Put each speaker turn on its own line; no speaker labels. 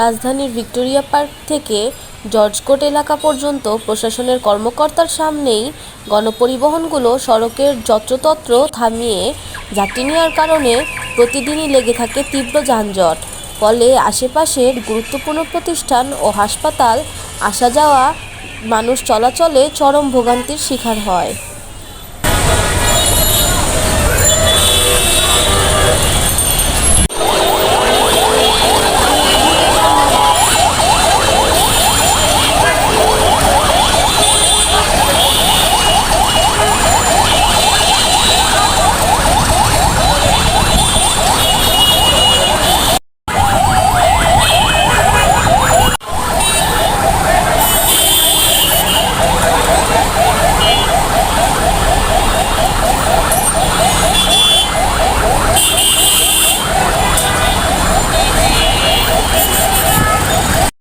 রাজধানীর Victoria park থেকে জর্জকোট এলাকা পর্যন্ত প্রশাসনের কর্মকর্তার সামনেই গণপরিবহনগুলো সড়কের যত্রতত্র থামিয়ে যাত্রী নেওয়ার কারণে প্রতিদিনই লেগে থাকে তীব্র যানজট। ফলে আশেপাশের গুরুত্বপূর্ণ প্রতিষ্ঠান ও হাসপাতাল আসা যাওয়া মানুষ চলাচলে চরম ভোগান্তির শিকার হয়।